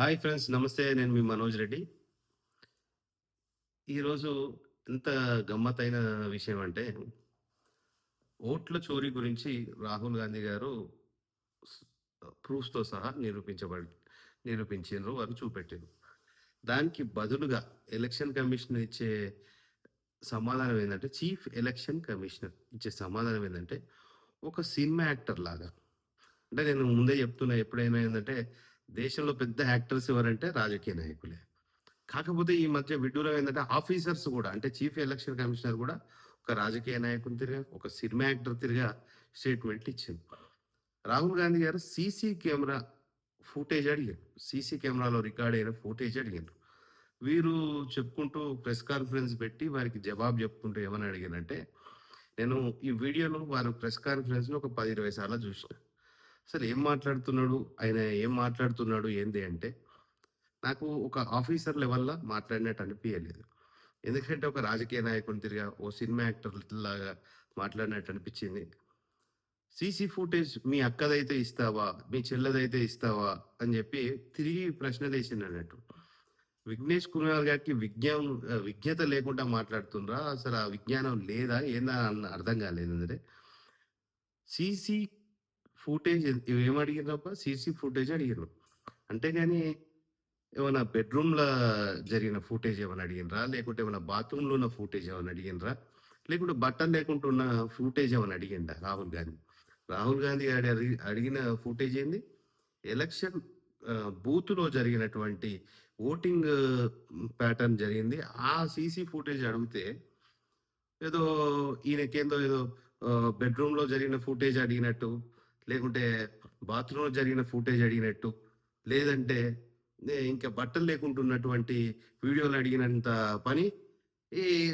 Hi friends నమస్తే నేను మీ మనోజ్ రెడ్డి. ఈరోజు ఎంత గమ్మత్తైన విషయం అంటే ఓట్ల చోరీ గురించి రాహుల్ గాంధీ గారు ప్రూఫ్స్తో సహా నిరూపించబడి నిరూపించారు వారు చూపెట్టారు దానికి బదులుగా ఎలక్షన్ కమిషన్ ఇచ్చే సమాధానం ఏంటంటే చీఫ్ ఎలక్షన్ కమిషనర్ ఇచ్చే సమాధానం ఏంటంటే ఒక సినిమా యాక్టర్ లాగా. అంటే నేను ముందే చెప్తున్నా ఎప్పుడైనా ఏంటంటే దేశంలో పెద్ద యాక్టర్స్ ఎవరంటే రాజకీయ నాయకులే. కాకపోతే ఈ మధ్య విడ్డూరం ఏంటంటే ఆఫీసర్స్ కూడా అంటే చీఫ్ ఎలక్షన్ కమిషనర్ కూడా ఒక రాజకీయ నాయకుని తిరిగా ఒక సినిమా యాక్టర్ తిరిగా స్టేట్మెంట్ ఇచ్చింది. రాహుల్ గాంధీ గారు సీసీ కెమెరా ఫుటేజ్ అడిగారు. సీసీ కెమెరాలో రికార్డ్ అయిన ఫుటేజ్ అడిగారు. వీరు చెప్పుకుంటూ ప్రెస్ కాన్ఫరెన్స్ పెట్టి వారికి జవాబు చెప్పుకుంటూ ఏమని అడిగానంటే నేను ఈ వీడియోలో వారు ప్రెస్ కాన్ఫరెన్స్లో ఒక పది ఇరవై సార్లు చూసిన. అసలు ఏం మాట్లాడుతున్నాడు? ఆయన ఏం మాట్లాడుతున్నాడు? ఏంది అంటే నాకు ఒక ఆఫీసర్ లెవెల్లో మాట్లాడినట్టు అనిపించలేదు ఎందుకంటే ఒక రాజకీయ నాయకుని తిరిగా ఓ సినిమా యాక్టర్ లాగా మాట్లాడినట్టు అనిపించింది. సీసీ ఫుటేజ్ మీ అక్కదైతే ఇస్తావా? మీ చెల్లదైతే ఇస్తావా? అని చెప్పి తిరిగి ప్రశ్న వేసింది అన్నట్టు. విఘ్నేష్ కుమార్ గారికి విజ్ఞానం విజ్ఞత లేకుండా మాట్లాడుతుండ్రా? అసలు ఆ విజ్ఞానం లేదా? ఏందా? అన్న అర్థం కాలేదు అంటే సీసీ ఫుటేజ్ ఏం అడిగినప్ప సీసీ ఫుటేజ్ అడిగారు అంతేగాని ఏమైనా బెడ్రూమ్లో జరిగిన ఫుటేజ్ ఏమైనా అడిగినరా లేకుంటే ఏమైనా బాత్రూంలో ఉన్న ఫుటేజ్ ఏమైనా అడిగినరా లేకుంటే బట్టలు లేకుండా ఉన్న ఫుటేజ్ ఏమైనా అడిగిందా రాహుల్ గాంధీ? రాహుల్ గాంధీ అడిగి అడిగిన ఫుటేజ్ ఏంది? ఎలక్షన్ బూత్లో జరిగినటువంటి ఓటింగ్ ప్యాటర్న్ జరిగింది. ఆ సీసీ ఫుటేజ్ అడిగితే ఏదో ఈయనకేందో ఏదో బెడ్రూమ్లో జరిగిన ఫుటేజ్ అడిగినట్టు లేకుంటే బాత్రూంలో జరిగిన ఫుటేజ్ అడిగినట్టు లేదంటే నే- ఇంకా బట్టలు లేకుంటున్నటువంటి వీడియోలు అడిగినంత పని ఈ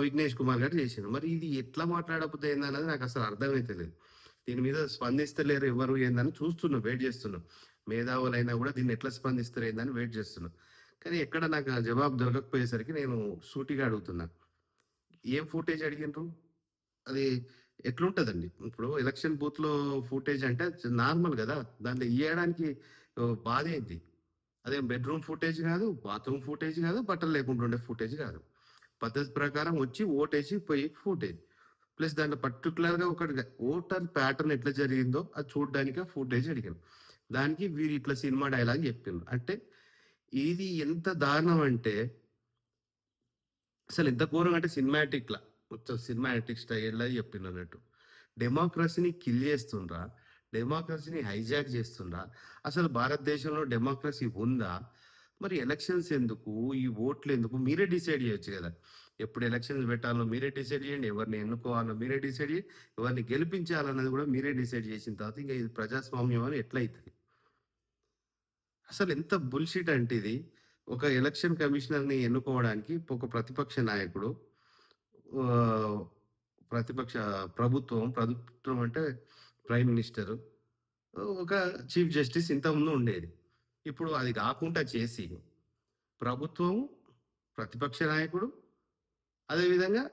విఘ్నేష్ కుమార్ గారు చేసిండు. మరి ఇది ఎట్లా మాట్లాడకపోతే ఏందన్నది నాకు అసలు అర్థమైతే లేదు. దీని మీద స్పందిస్తలేరు ఎవరు ఏందని చూస్తున్నాం వెయిట్ చేస్తున్నాం. మేధావులైనా కూడా దీన్ని ఎట్లా స్పందిస్తారు ఏందని వెయిట్ చేస్తున్నాం. కానీ ఎక్కడ నాకు జవాబు దొరకకపోయేసరికి నేను సూటిగా అడుగుతున్నా. ఏం ఫుటేజ్ అడిగినారు అది ఎట్లుంటదండి? ఇప్పుడు ఎలక్షన్ బూత్లో ఫుటేజ్ అంటే నార్మల్ కదా దాంట్లో ఇయ్యడానికి బాధ ఏంటి అదే బెడ్రూమ్ ఫుటేజ్ కాదు బాత్రూమ్ ఫుటేజ్ కాదు బట్టలు లేకుండా ఉండే ఫుటేజ్ కాదు. పద్ధతి ప్రకారం వచ్చి ఓటేసి పోయి ఫుటేజ్. ప్లస్ దాంట్లో పర్టికులర్గా ఒకటి ఓటర్ ప్యాటర్న్ ఎట్లా జరిగిందో అది చూడడానికి ఫుటేజ్ అడిగాను దానికి వీరు ఇట్లా సినిమా డైలాగ్ చెప్పిండ్రు. అంటే ఇది ఎంత దారుణం అంటే అసలు ఎంత ఘోరం అంటే సినిమాటిక్ కొంచెం మొత్తం సినిమాటిక్ స్టైల్లో చెప్పిండ్రు అన్నట్టు డెమోక్రసీని కిల్ చేస్తుండ్రా డెమోక్రసీని హైజాక్ చేస్తుండ్రా. అసలు భారతదేశంలో డెమోక్రసీ ఉందా? మరి ఎలక్షన్స్ ఎందుకు? ఈ ఓట్లు ఎందుకు? మీరే డిసైడ్ చేయొచ్చు కదా. ఎప్పుడు ఎలక్షన్స్ పెట్టాలో మీరే డిసైడ్ చేయండి. ఎవరిని ఎన్నుకోవాలో మీరే డిసైడ్ చేయండి ఎవరిని గెలిపించాలన్నది కూడా మీరే డిసైడ్ చేసిన తర్వాత ఇంకా ఇది ప్రజాస్వామ్యం అని ఎట్లయితుంది? అసలు ఎంత బుల్షిట్ అంటే ఇది. ఒక ఎలక్షన్ కమిషనర్ని ఎన్నుకోవడానికి ఒక ప్రతిపక్ష నాయకుడు ప్రతిపక్ష ప్రభుత్వం ప్రభుత్వం అంటే ప్రైమ్ మినిస్టర్ ఒక చీఫ్ జస్టిస్ ఇంతకుముందు ఉండేది. ఇప్పుడు అది కాకుండా చేసి ప్రభుత్వం ప్రతిపక్ష నాయకుడు అదేవిధంగా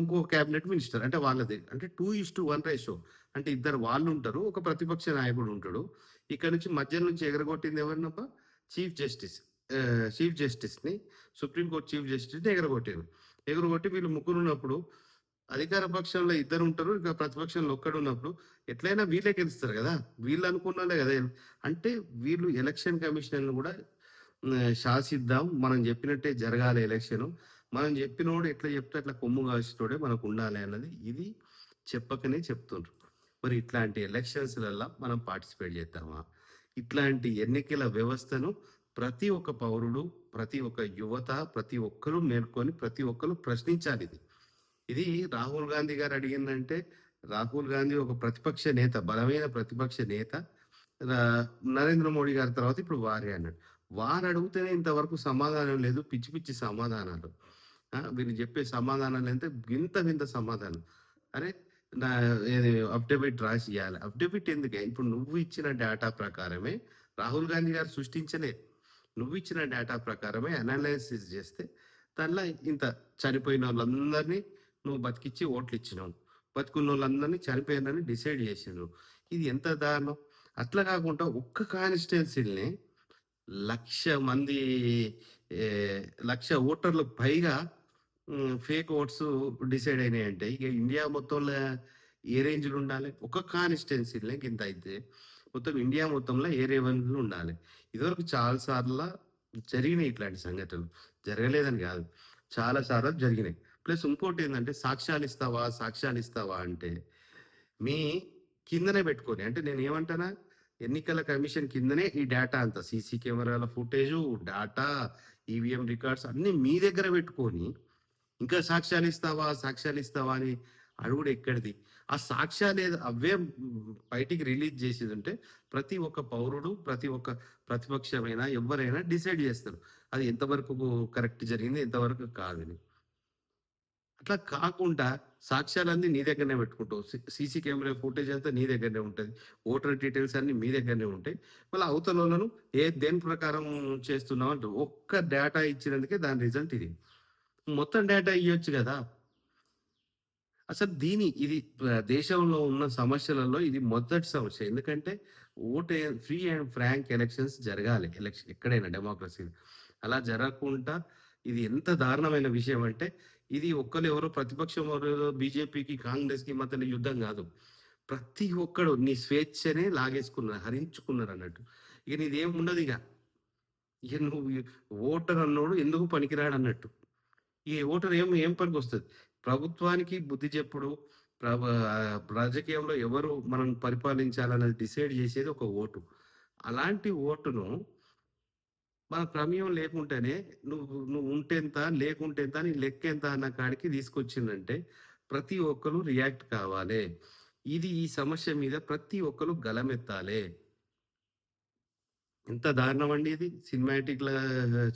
ఇంకో క్యాబినెట్ మినిస్టర్ అంటే వాళ్ళది. అంటే two is to one ratio అంటే ఇద్దరు వాళ్ళు ఉంటారు ఒక ప్రతిపక్ష నాయకుడు ఉంటాడు. ఇక్కడ నుంచి మధ్య నుంచి ఎగరగొట్టింది ఎవరినప్ప చీఫ్ జస్టిస్ చీఫ్ జస్టిస్ని సుప్రీంకోర్టు చీఫ్ జస్టిస్ని ఎగరగొట్టారు. ఎగరగొట్టి వీళ్ళు ముగ్గురు ఉన్నప్పుడు అధికార పక్షంలో ఇద్దరు ఉంటారు ఇక ప్రతిపక్షంలో ఒక్కడు ఉన్నప్పుడు ఎట్లయినా వీళ్ళే గెలుస్తారు కదా? వీళ్ళు అనుకున్నాలే కదా? అంటే వీళ్ళు ఎలక్షన్ కమిషన్ కూడా శాసిద్దాం. మనం చెప్పినట్టే జరగాలి ఎలక్షన్. మనం చెప్పినోడు ఎట్లా చెప్తే అట్లా కొమ్ము కాసేటోడే మనకు ఉండాలి అన్నది ఇది చెప్పకనే చెప్తుండ్రు. మరి ఇట్లాంటి ఎలక్షన్స్లలో మనం పార్టిసిపేట్ చేద్దామా? ఇట్లాంటి ఎన్నికల వ్యవస్థను ప్రతి ఒక్క పౌరుడు ప్రతి ఒక్క యువత ప్రతి ఒక్కరు నేర్కొని ప్రతి ఒక్కరు ప్రశ్నించాలి ఇది. ఇది రాహుల్ గాంధీ గారు అడిగిందంటే రాహుల్ గాంధీ ఒక ప్రతిపక్ష నేత బలమైన ప్రతిపక్ష నేత నరేంద్ర మోడీ గారి తర్వాత ఇప్పుడు వారే అన్నాడు. వారు అడిగితేనే ఇంతవరకు సమాధానం లేదు పిచ్చి పిచ్చి సమాధానాలు. వీళ్ళు చెప్పే సమాధానాలు అంటే వింత వింత సమాధానం. అరే నా అఫిడవిట్ రాసి ఇవ్వాలి అఫిడవిట్ ఎందుకే? ఇప్పుడు నువ్వు ఇచ్చిన డేటా ప్రకారమే రాహుల్ గాంధీ గారు సృష్టించలే. నువ్వు ఇచ్చిన డేటా ప్రకారమే అనాలైసిస్ చేస్తే దానిలో ఇంత చనిపోయిన వాళ్ళందరినీ నువ్వు బతికిచ్చి ఓట్లు ఇచ్చినావు బతుకున్న వాళ్ళందరినీ చనిపోయినని డిసైడ్ చేసిండ్రు ఇది ఎంత దారుణం? అట్లా కాకుండా ఒక్క కాన్స్టిట్యున్సీని లక్ష మంది లక్ష ఓటర్లు పైగా ఫేక్ ఓట్స్ డిసైడ్ అయినాయి అంటే ఇక ఇండియా మొత్తంలో ఏ రేంజ్లు ఉండాలి? ఒక కాన్స్టిట్యున్సీలో ఇంత అయితే మొత్తం ఇండియా మొత్తంలో ఏ రేంజ్లో ఉండాలి. ఇదివరకు చాలా సార్లు జరిగినాయి ఇట్లాంటి సంఘటనలు. జరగలేదని కాదు. చాలా సార్లు జరిగినాయి. ప్లస్ ఇంకోటి ఏంటంటే సాక్ష్యాలు ఇస్తావా సాక్ష్యాలు ఇస్తావా అంటే మీ కిందనే పెట్టుకొని అంటే నేను ఏమంటానా? ఎన్నికల కమిషన్ కిందనే ఈ డేటా అంతా సీసీ కెమెరాల ఫుటేజు డేటా ఈవీఎం రికార్డ్స్ అన్ని మీ దగ్గర పెట్టుకొని ఇంకా సాక్ష్యాలు ఇస్తావా సాక్ష్యాలు ఇస్తావా అని అడుగుడు ఎక్కడిది? ఆ సాక్ష్యాలు అనేది అవే బయటికి రిలీజ్ చేసేది ఉంటే ప్రతి ఒక్క పౌరుడు ప్రతి ఒక్క ప్రతిపక్షమైనా ఎవరైనా డిసైడ్ చేస్తారు. అది ఎంతవరకు కరెక్ట్ జరిగింది ఎంతవరకు కాదని. అట్లా కాకుండా సాక్ష్యాలన్నీ నీ దగ్గరనే పెట్టుకుంటావు. సీసీ కెమెరా ఫుటేజ్ అంతా నీ దగ్గరనే ఉంటుంది. ఓటర్ డీటెయిల్స్ అన్ని మీ దగ్గరనే ఉంటాయి. మళ్ళీ అవతలను ఏ దేని ప్రకారం చేస్తున్నావు అంటే ఒక్క డేటా ఇచ్చినందుకే దాని రిజల్ట్ ఇది. మొత్తం డేటా ఇవ్వచ్చు కదా. అసలు దీని ఇది దేశంలో ఉన్న సమస్యలలో ఇది మొదటి సమస్య. ఎందుకంటే ఓటే ఫ్రీ అండ్ ఫ్రాంక్ ఎలక్షన్స్ జరగాలి. ఎలక్షన్ ఎక్కడైనా డెమోక్రసీ అలా జరగకుండా ఇది ఎంత దారుణమైన విషయం అంటే ఇది ఒక్కరు ఎవరో ప్రతిపక్షం ఎవరో బీజేపీకి కాంగ్రెస్కి మధ్యలో యుద్ధం కాదు. ప్రతి ఒక్కడు నీ స్వేచ్ఛనే లాగేసుకున్నారు హరించుకున్నారు అన్నట్టు. ఇక నీదేం ఉండదు ఇక. ఇక నువ్వు ఓటర్ అన్నోడు ఎందుకు పనికిరాడు అన్నట్టు. ఈ ఓటర్ ఏం ఏం పనికి వస్తుంది ప్రభుత్వానికి బుద్ధి చెప్పుడు రాజకీయంలో ఎవరు మనం పరిపాలించాలన్నది డిసైడ్ చేసేది ఒక ఓటు. అలాంటి ఓటును మన ప్రమేయం లేకుంటేనే నువ్వు నువ్వు ఉంటేంత లేకుంటేంత నీ లెక్క ఎంత అన్న కాడికి తీసుకొచ్చిందంటే ప్రతి ఒక్కరు రియాక్ట్ కావాలి. ఇది ఈ సమస్య మీద ప్రతి ఒక్కరు గలమెత్తాలి. ఎంత దారుణం అండి ఇది? సినిమాటిక్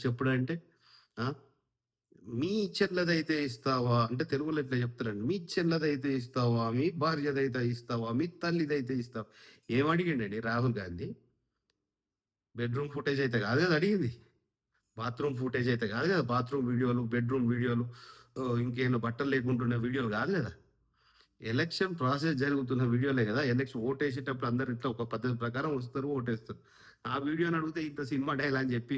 చెప్పుడు అంటే ఆ? మీ చెల్లదైతే ఇస్తావా? అంటే తెలుగులో ఇట్లా చెప్తారండి? మీ చెల్లదైతే ఇస్తావా? మీ భార్యదైతే ఇస్తావా? మీ తల్లిదైతే ఇస్తావా? ఏం అడిగిండండి రాహుల్ గాంధీ? బెడ్రూమ్ ఫుటేజ్ అయితే కాదు కదా అడిగింది. బాత్రూమ్ ఫుటేజ్ అయితే కాదు కదా? బాత్రూమ్ వీడియోలు బెడ్రూమ్ వీడియోలు ఇంకేమైనా బట్టలు లేకుంటున్న వీడియోలు కాదు కదా? ఎలక్షన్ ప్రాసెస్ జరుగుతున్న వీడియోలే కదా? ఎలక్షన్ ఓటేసేటప్పుడు అందరు ఇట్లా ఒక పద్ధతి ప్రకారం వస్తారు ఓటేస్తారు. ఆ వీడియోని అడిగితే ఇంత సినిమా డైలాగ్ అని చెప్పి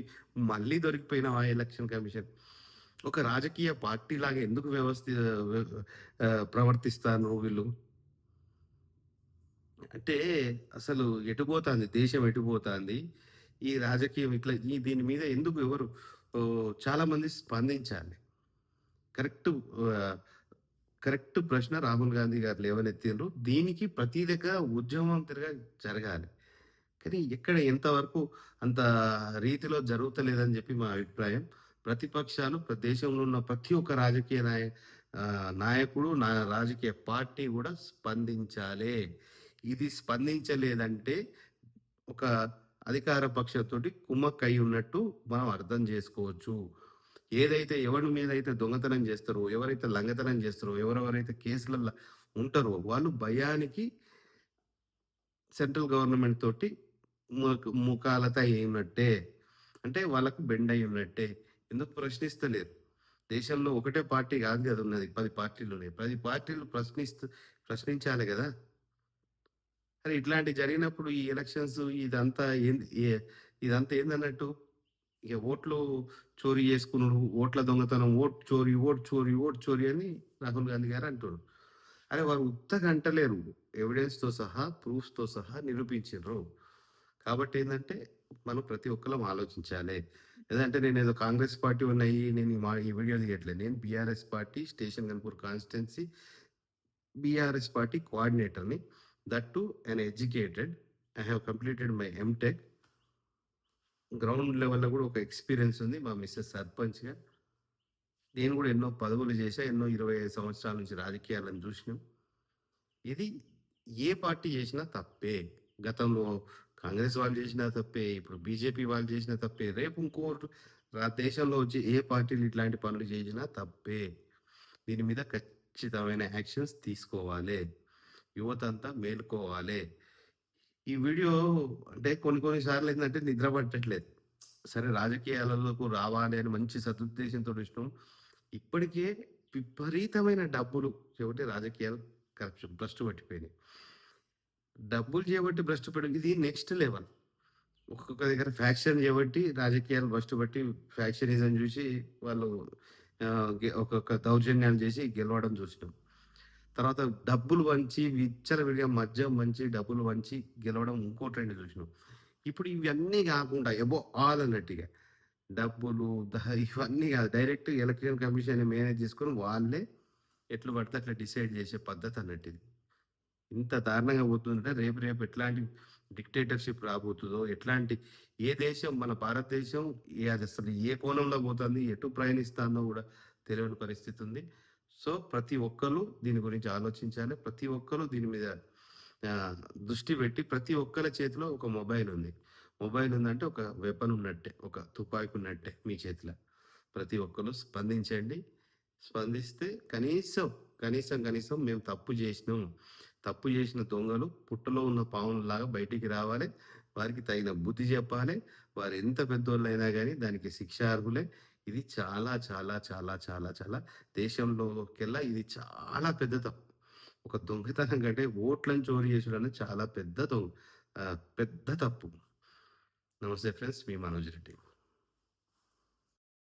మళ్ళీ దొరికిపోయినా ఆ ఎలక్షన్ కమిషన్? ఒక రాజకీయ పార్టీ లాగా ఎందుకు వ్యవస్థ ప్రవర్తిస్తాను ప్రవర్తిస్తారు వీళ్ళు? అంటే అసలు ఎటుపోతుంది? దేశం ఎటుపోతుంది? ఈ రాజకీయం ఇట్లా ఈ దీని మీద ఎందుకు ఎవరు చాలా మంది స్పందించాలి. కరెక్ట్ కరెక్ట్ ప్రశ్న రాహుల్ గాంధీ గారు లేవనెత్తిండ్రు దీనికి ప్రతి దగ్గర ఉద్యమం తిరగా జరగాలి. కానీ ఎక్కడ ఎంతవరకు అంత రీతిలో జరుగుతలేదని చెప్పి మా అభిప్రాయం. ప్రతిపక్షాలు దేశంలో ఉన్న ప్రతి ఒక్క రాజకీయ నాయ నాయకుడు నా రాజకీయ పార్టీ కూడా స్పందించాలి. ఇది స్పందించలేదంటే ఒక అధికార పక్షంతోటి కుమ్మక్క అయి ఉన్నట్టు మనం అర్థం చేసుకోవచ్చు. ఏదైతే ఎవరి మీద అయితే దొంగతనం చేస్తారో ఎవరైతే లంగతనం చేస్తారో ఎవరెవరైతే కేసులలో ఉంటారో వాళ్ళు భయానికి సెంట్రల్ గవర్నమెంట్ తోటి ముఖాలత అయినట్టే. అంటే వాళ్ళకు బెండ్ అయి ఉన్నట్టే. ఎందుకు ప్రశ్నిస్తలేరు దేశంలో ఒకటే పార్టీ కాదు కదా ఉన్నది పది పార్టీలు ఉన్నాయి పది పార్టీలు ప్రశ్నిస్తూ ప్రశ్నించాలి కదా? అరే ఇట్లాంటి జరిగినప్పుడు ఈ ఎలక్షన్స్ ఇదంతా ఏంది ఇదంతా ఏందన్నట్టు? ఇక ఓట్లు చోరీ చేసుకున్నాడు ఓట్ల దొంగతనం ఓట్ చోరీ ఓట్ చోరీ ఓట్ చోరీ అని రాహుల్ గాంధీ గారు అంటున్నారు. అరే వారు ఉత్తగా అంటలేరు ఎవిడెన్స్తో సహా ప్రూఫ్స్తో సహా నిరూపించారు కాబట్టి ఏంటంటే మనం ప్రతి ఒక్కరం ఆలోచించాలి. ఏదంటే నేను ఏదో కాంగ్రెస్ పార్టీ ఉన్నాయి నేను ఈ మా ఈ వీడియో దిగట్లేదు నేను BRS party station Ghanpur constituency BRS party కోఆర్డినేటర్ని. That to uneducated I have completed my MTech. Ground లెవెల్లో కూడా ఒక ఎక్స్పీరియన్స్ ఉంది మా మిస్సెస్ సర్పంచ్గా నేను కూడా ఎన్నో పదవులు చేశా ఎన్నో ఇరవై ఐదు సంవత్సరాల నుంచి రాజకీయాలను చూసినాం. ఇది ఏ పార్టీ చేసినా తప్పే. గతంలో కాంగ్రెస్ వాళ్ళు చేసినా తప్పే ఇప్పుడు బీజేపీ వాళ్ళు చేసినా తప్పే. రేపు ఇంకోటి దేశంలో వచ్చి ఏ పార్టీలు ఇట్లాంటి పనులు చేసినా తప్పే. దీని మీద ఖచ్చితమైన యాక్షన్స్ తీసుకోవాలి. యువత అంతా మేలుకోవాలి. ఈ వీడియో అంటే కొన్ని కొన్ని సార్లు ఏంటంటే నిద్ర పట్టట్లేదు. సరే రాజకీయాలకు రావాలి అని మంచి సదుద్దేశంతో ఇష్టం ఇప్పటికే విపరీతమైన డబ్బులు చెబితే రాజకీయాలు కరప్షన్ భ్రష్టు పట్టిపోయినాయి. డబ్బులు చేయబట్టి భ్రష్టు పెట్టడం ఇది నెక్స్ట్ లెవెల్ ఒక్కొక్క దగ్గర ఫ్యాక్షన్ చేయబట్టి రాజకీయాలు భ్రష్టు బట్టి ఫ్యాక్షనిజం చూసి వాళ్ళు గె- ఒక్కొక్క దౌర్జన్యాలు చేసి గెలవడం చూసినాం. తర్వాత డబ్బులు వంచి విచ్చలవిడిగా మద్యం వంచి డబ్బులు వంచి గెలవడం ఇంకో ట్రెండ్ చూసినాం. ఇప్పుడు ఇవన్నీ కాకుండా ఎబో ఆల్ అన్నట్టుగా డబ్బులు ఇవన్నీ కాదు డైరెక్ట్ ఎలక్షన్ కమిషన్ మేనేజ్ చేసుకొని వాళ్ళే ఎట్లు పడితే అట్లా డిసైడ్ చేసే పద్ధతి అన్నట్టు ఇది. ఇంత దారుణంగా పోతుందంటే రేపు రేపు ఎట్లాంటి డిక్టేటర్షిప్ రాబోతుందో ఎట్లాంటి ఏ దేశం మన భారతదేశం ఏ అది అసలు ఏ కోణంలో పోతుంది ఎటు ప్రయాణిస్తుందో కూడా తెలియని పరిస్థితి ఉంది. సో ప్రతి ఒక్కరు దీని గురించి ఆలోచించాలి. ప్రతి ఒక్కరు దీని మీద దృష్టి పెట్టి ప్రతి ఒక్కరి చేతిలో ఒక మొబైల్ ఉంది. మొబైల్ ఉందంటే ఒక వెపన్ ఉన్నట్టే ఒక తుపాకి ఉన్నట్టే మీ చేతిలో. ప్రతి ఒక్కరు స్పందించండి. స్పందిస్తే కనీసం కనీసం కనీసం మేము తప్పు చేసినాం. తప్పు చేసిన దొంగలు పుట్టలో ఉన్న పావులలాగా బయటికి రావాలి. వారికి తగిన బుద్ధి చెప్పాలి. వారు ఎంత పెద్దోళ్ళైనా కానీ దానికి శిక్ష అర్హులే. ఇది చాలా చాలా చాలా చాలా చాలా దేశంలోకెల్లా ఇది చాలా పెద్ద తప్పు. ఒక దొంగతనం కంటే ఓట్లను చోరీ చేసుడు అనేది చాలా పెద్ద దొంగ పెద్ద తప్పు. నమస్తే ఫ్రెండ్స్ మీ మనోజ్ రెడ్డి.